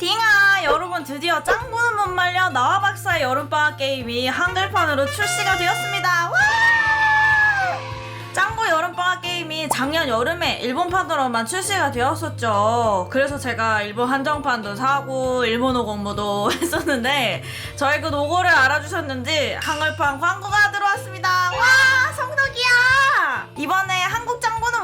딩아 여러분 드디어 짱구는 못 말려 나와 박사의 여름방학 게임이 한글판으로 출시가 되었습니다. 와! 짱구 여름방학 게임이 작년 여름에 일본판으로만 출시가 되었었죠. 그래서 제가 일본 한정판도 사고 일본어 공부도 했었는데 저희 그 노고를 알아주셨는지 한글판 광고가 들어왔습니다. 와 성덕이야! 이번에 짱구는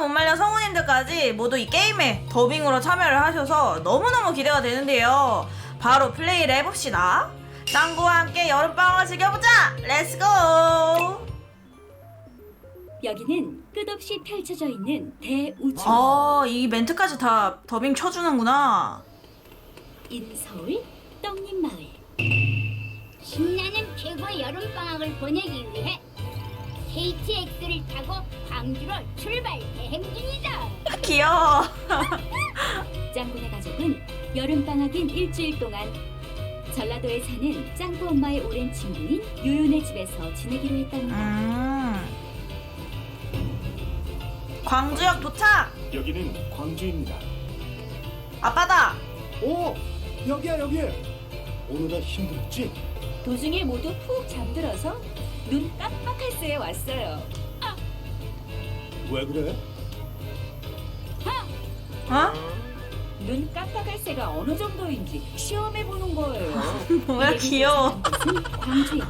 못 말려 성우님들까지 모두 이 게임에 더빙으로 참여를 하셔서 너무너무 기대가 되는데요. 바로 플레이를 해봅시다. 짱구와 함께 여름방학을 즐겨보자! 렛츠고 여기는 끝없이 펼쳐져 있는 대우주. 아, 이 멘트까지 다 더빙 쳐주는구나. 인서울 떡잎 마을. 신나는 최고의 여름방학을 보내기 위해 KTX를 타고 광주로 출발 대행 중이다. 귀여워. 짱구네 가족은 여름방학인 일주일 동안 전라도에 사는 짱구 엄마의 오랜 친구인 요요네 집에서 지내기로 했답니다. 음. 광주역 도착! 여기는 광주입니다. 아빠다! 오, 여기야 여기. 오늘은 힘들었지? 도중에 모두 푹 잠들어서 눈 깜 빡할 새에 왔어요. 왜 그래? 어? 눈 깜빡할 새가 어느 정도인지 시험해 보는 거예요. 뭐야, 이들이 귀여워. 곳은 광주역.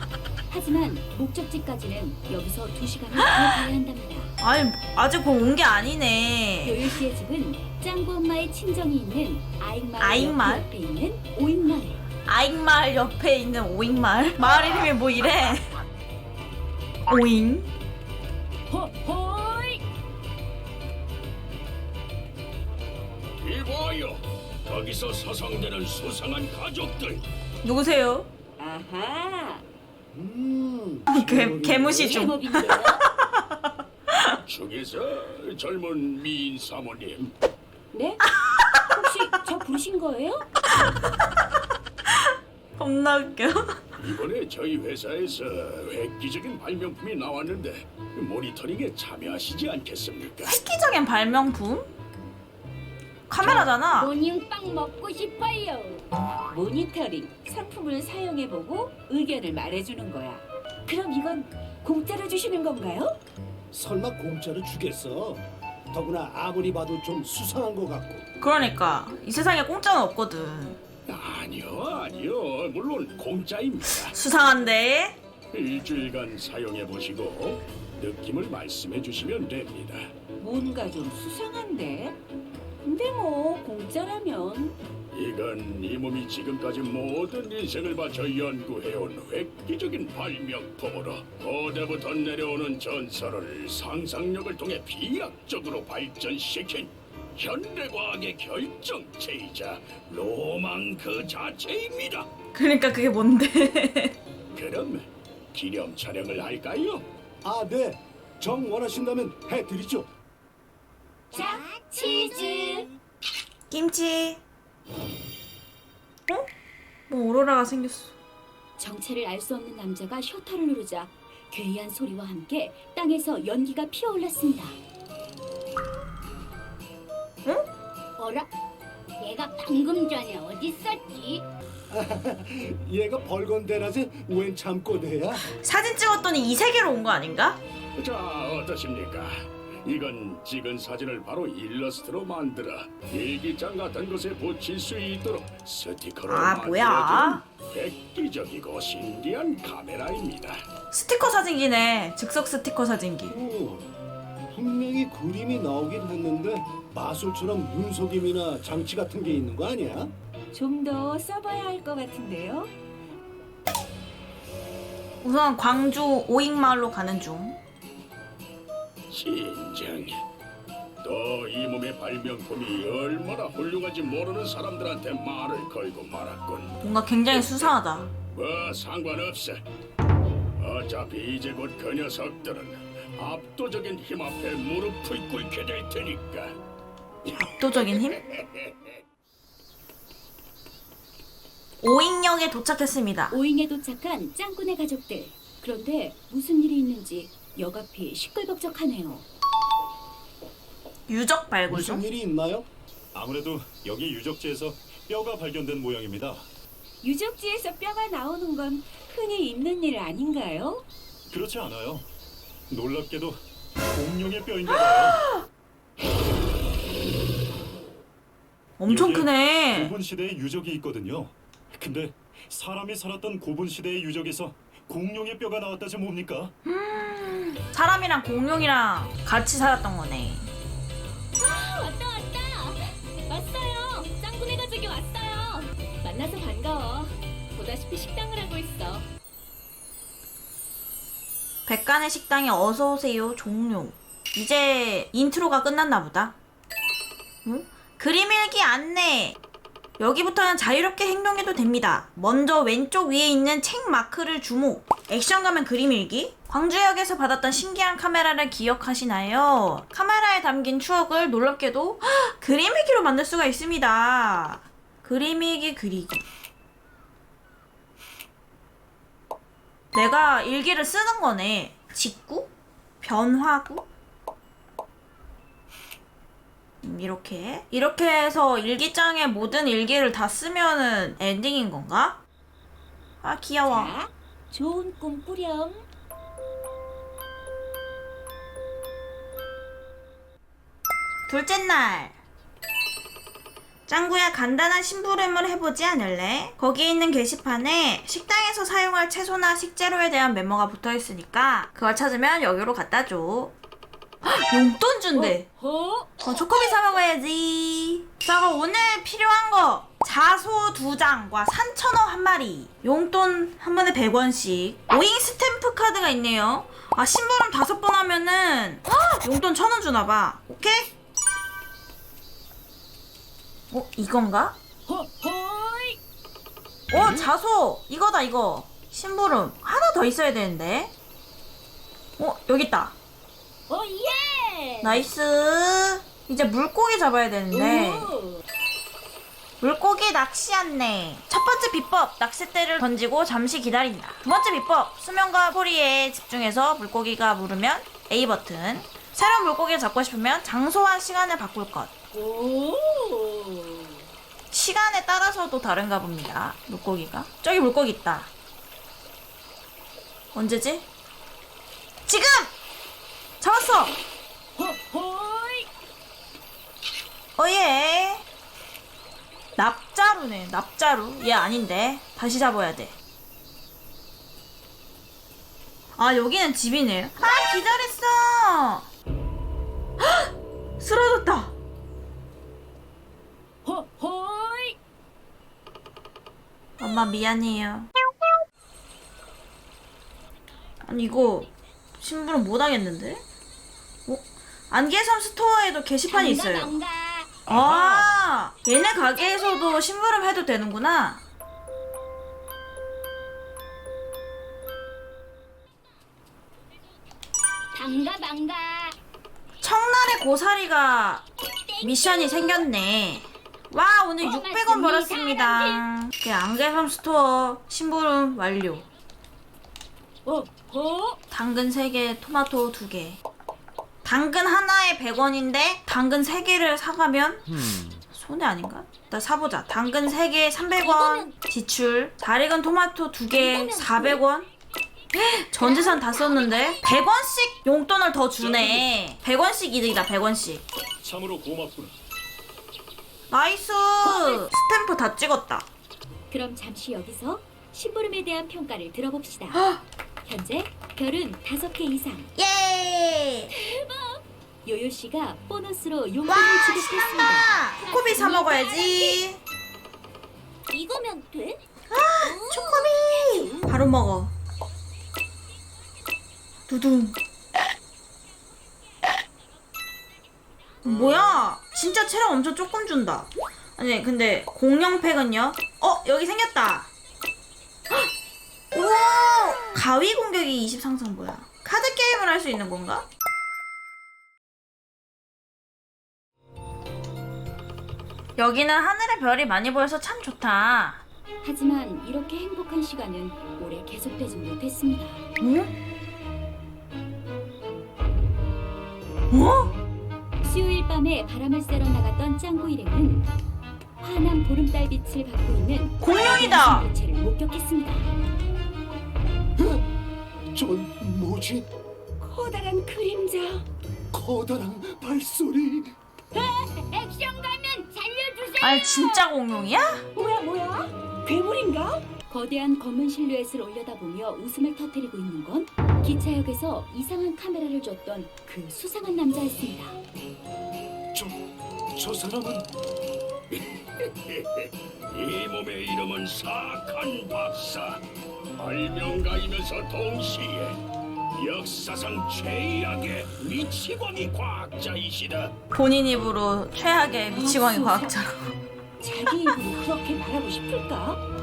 하지만 목적지까지는 여기서 두 시간을 더 가야 한답니다. 아니, 아직 곧 온 게 아니네. 요요 씨의 집은 짱구 엄마의 친정이 있는 아익마을 아익마을? 옆에 있는 오익마을. 아익마을 옆에 있는 오잉마을? 마을 이름이 뭐 이래? 오잉? 호호이! 이봐요. 거기서 서성대는 수상한 가족들. 누구세요? 아하, 음. 개, 개무시 중. 제법인데요. 중에서 젊은 미인 사모님. 네? 혹시 저 부르신 거예요? 겁나 웃겨. 이번에 저희 회사에서 획기적인 발명품이 나왔는데 모니터링에 참여하시지 않겠습니까? 획기적인 발명품? 카메라잖아. 모닝빵 먹고 싶어요. 모니터링 상품을 사용해보고 의견을 말해주는 거야. 그럼 이건 공짜로 주시는 건가요? 설마 공짜로 주겠어? 더구나 아무리 봐도 좀 수상한 것 같고. 그러니까 이 세상에 공짜는 없거든. 아니요, 아니요. 물론 공짜입니다. 수상한데? 일주일간 사용해 보시고 느낌을 말씀해 주시면 됩니다. 뭔가 좀 수상한데? 근데 뭐 공짜라면 이건 이 몸이 지금까지 모든 인생을 바쳐 연구해온 획기적인 발명품으로 고대부터 내려오는 전설을 상상력을 통해 비약적으로 발전시킨 현대과학의 결정체이자 로망 그 자체입니다. 그러니까 그게 뭔데? 그럼 기념 촬영을 할까요? 아, 네. 정 원하신다면 해드리죠. 자, 치즈. 김치. 어? 뭐 오로라가 생겼어. 정체를 알 수 없는 남자가 셔터를 누르자 괴이한 소리와 함께 땅에서 연기가 피어올랐습니다. 어라? 얘가 방금 전에 어디 있었지? 얘가 벌건대낮에 웬 잠꼬대야? 사진 찍었더니 이 세계로 온 거 아닌가? 자, 어떠십니까? 이건 찍은 사진을 바로 일러스트로 만들어 일기장 같은 곳에 붙일 수 있도록 스티커로 아, 뭐야? 만들어준 획기적이고 신기한 카메라입니다. 스티커 사진기네. 즉석 스티커 사진기. 오, 분명히 그림이 나오긴 했는데 마술처럼 눈속임이나 장치 같은 게 있는 거 아니야? 좀 더 써봐야 할 것 같은데요. 우선 광주 오익마을로 가는 중. 진정. 또이 몸의 발명품이 얼마나 훌륭한지 모르는 사람들한테 말을 걸고 말았군. 뭔가 굉장히 수상하다. 뭐 상관없어. 어차피 이제 곧 그 녀석들은 압도적인 힘 앞에 무릎을 꿇게 될 테니까. 압도적인 힘? 오익역에 도착했습니다. 오잉에 도착한 짱구네 가족들. 그런데 무슨 일이 있는지 역 앞이 시끌벅적하네요. 유적 발굴 중? 무슨 일이 있나요? 아무래도 여기 유적지에서 뼈가 발견된 모양입니다. 유적지에서 뼈가 나오는 건 흔히 있는 일 아닌가요? 그렇지 않아요. 놀랍게도 공룡의 뼈인가 봐요. 엄청 여기에 크네. 고분 시대의 유적이 있거든요. 근데 사람이 살았던 고분 시대의 유적에서 공룡의 뼈가 나왔다지 뭡니까? 사람이랑 공룡이랑 같이 살았던 거네. 왔다 왔다. 왔어요. 짱구네 가족이 왔어요. 만나서 반가워. 보다시피 식당을 하고 있어. 백간의 식당에 어서 오세요 종료. 이제 인트로가 끝났나 보다. 응? 그림 일기 안내. 여기부터는 자유롭게 행동해도 됩니다. 먼저 왼쪽 위에 있는 책 마크를 주목. 액션 가면 그림 일기. 광주역에서 받았던 신기한 카메라를 기억하시나요? 카메라에 담긴 추억을 놀랍게도 헉, 그림 일기로 만들 수가 있습니다. 그림 일기 그리기. 내가 일기를 쓰는 거네. 직구, 변화구. 음, 이렇게 이렇게 해서 일기장에 모든 일기를 다 쓰면은 엔딩인 건가? 아 귀여워. 자, 좋은 꿈 꾸렴. 둘째 날. 짱구야 간단한 심부름을 해보지 않을래? 거기 있는 게시판에 식당에 서 사용할 채소나 식재료에 대한 메모가 붙어 있으니까 그걸 찾으면 여기로 갖다 줘. 헉, 용돈 준대. 어? 어, 초코비 사 먹어야지. 자, 그럼 오늘 필요한 거. 자소 두 장과 산천어 한 마리. 용돈 한 번에 100원씩. 오잉 스탬프 카드가 있네요. 아, 심부름 다섯 번 하면은 헉, 용돈 천 원 주나 봐. 오케이? 어, 이건가? 호호이! 어, 자소. 이거다, 이거. 심부름. 하나 더 있어야 되는데. 어, 여기 있다. 오 예! 나이스. 이제 물고기 잡아야 되는데. 오! 물고기 낚시 안내. 첫 번째 비법, 낚싯대를 던지고 잠시 기다린다. 두 번째 비법, 수면과 소리에 집중해서 물고기가 물으면 A 버튼. 새로운 물고기를 잡고 싶으면 장소와 시간을 바꿀 것. 오! 시간에 따라서도 다른가 봅니다. 물고기가. 저기 물고기 있다. 언제지? 지금! 잡았어! 어예. 납자루네, 납자루. 얘 아닌데. 다시 잡아야 돼. 아, 여기는 집이네. 아, 기다렸어! 헉! 쓰러졌다! 엄마 미안해요. 아니, 이거, 심부름 못 하겠는데? 어? 안개섬 스토어에도 게시판이 있어요. 반가. 아, 얘네 가게에서도 심부름 해도 되는구나. 반가 반가. 청란의 고사리가 미션이 생겼네. 와, 오늘 600원 벌었습니다. 그 안개섬 스토어 심부름 완료. 호호! 당근 3개, 토마토 2개. 당근 하나에 100원인데 당근 3개를 사가면 손해 아닌가? 일단 사보자. 당근 3개 300원 지출. 잘 익은 토마토 2개 400원. 전 재산 다 썼는데 100원씩 용돈을 더 주네. 100원씩 이득이다. 100원씩. 참으로 고맙구나. 나이스. 스탬프 다 찍었다. 그럼 잠시 여기서 심부름에 대한 평가를 들어봅시다. 현재 별은 다섯 개 이상. 예. 요요 씨가 보너스로 용돈을 와 지급했습니다. 코코비 사 먹어야지. 이거면 돼? 초코비. 바로 먹어. 두둥. 뭐야? 진짜 체력 엄청 조금 준다. 아니 근데 공룡팩은요? 어 여기 생겼다. 헉! 우와 가위 공격이 20 상승 뭐야? 카드 게임을 할 수 있는 건가? 여기는 하늘의 별이 많이 보여서 참 좋다. 하지만 이렇게 행복한 시간은 오래 계속되지 못했습니다. 응? 어? 수요일 밤에 바람을 쐬러 나갔던 짱구 일행은 환한 보름달 빛을 받고 있는 공룡이다! 개체를 목격했습니다. 전 뭐지? 커다란 그림자. 커다란 발소리. 액션 가면 살려주세요. 아니 진짜 공룡이야? 뭐야 뭐야? 괴물인가? 거대한 검은 실루엣을 올려다보며 웃음을 터뜨리고 있는 건 기차역에서 이상한 카메라를 줬던 그 수상한 남자였습니다. 저, 저 사람은 이 몸의 이름은 사악한 박사. 발명가이면서 동시에 역사상 최악의 미치광이 과학자이시다. 본인 입으로 최악의 미치광이 과학자로 자기 입으로 그렇게 말하고 싶을까?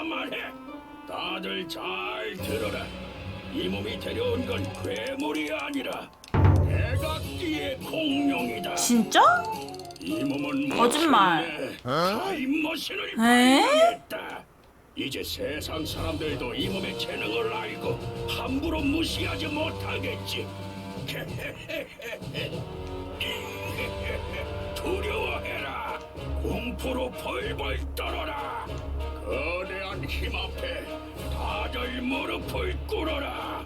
누가 말해? 다들 잘 들어라. 이 몸이 데려온 건 괴물이 아니라 대각기의 공룡이다. 진짜? 이 몸은 거짓말. 타임머신을 에? 발견했다. 이제 세상 사람들도 이 몸의 재능을 알고 함부로 무시하지 못하겠지. 두려워해라. 공포로 벌벌 떨어라. 거대한 힘 앞에 다들 무릎을 꿇어라.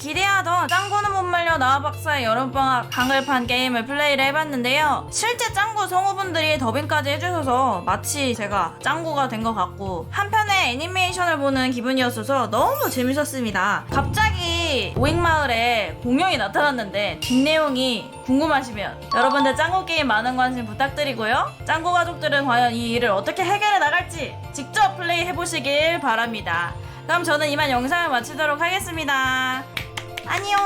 기대하던 짱구는 못 말려 나와 박사의 여름방학 강을판 게임을 플레이를 해봤는데요. 실제 짱구 성우분들이 더빙까지 해주셔서 마치 제가 짱구가 된 것 같고 한편의 애니메이션을 보는 기분이었어서 너무 재밌었습니다. 갑자기 오잉마을에 공룡이 나타났는데 뒷내용이 궁금하시면 여러분들 짱구 게임 많은 관심 부탁드리고요. 짱구 가족들은 과연 이 일을 어떻게 해결해 나갈지 직접 플레이 해보시길 바랍니다. 그럼 저는 이만 영상을 마치도록 하겠습니다. 안녕.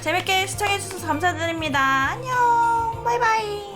재밌게 시청해주셔서 감사드립니다. 안녕. 바이바이.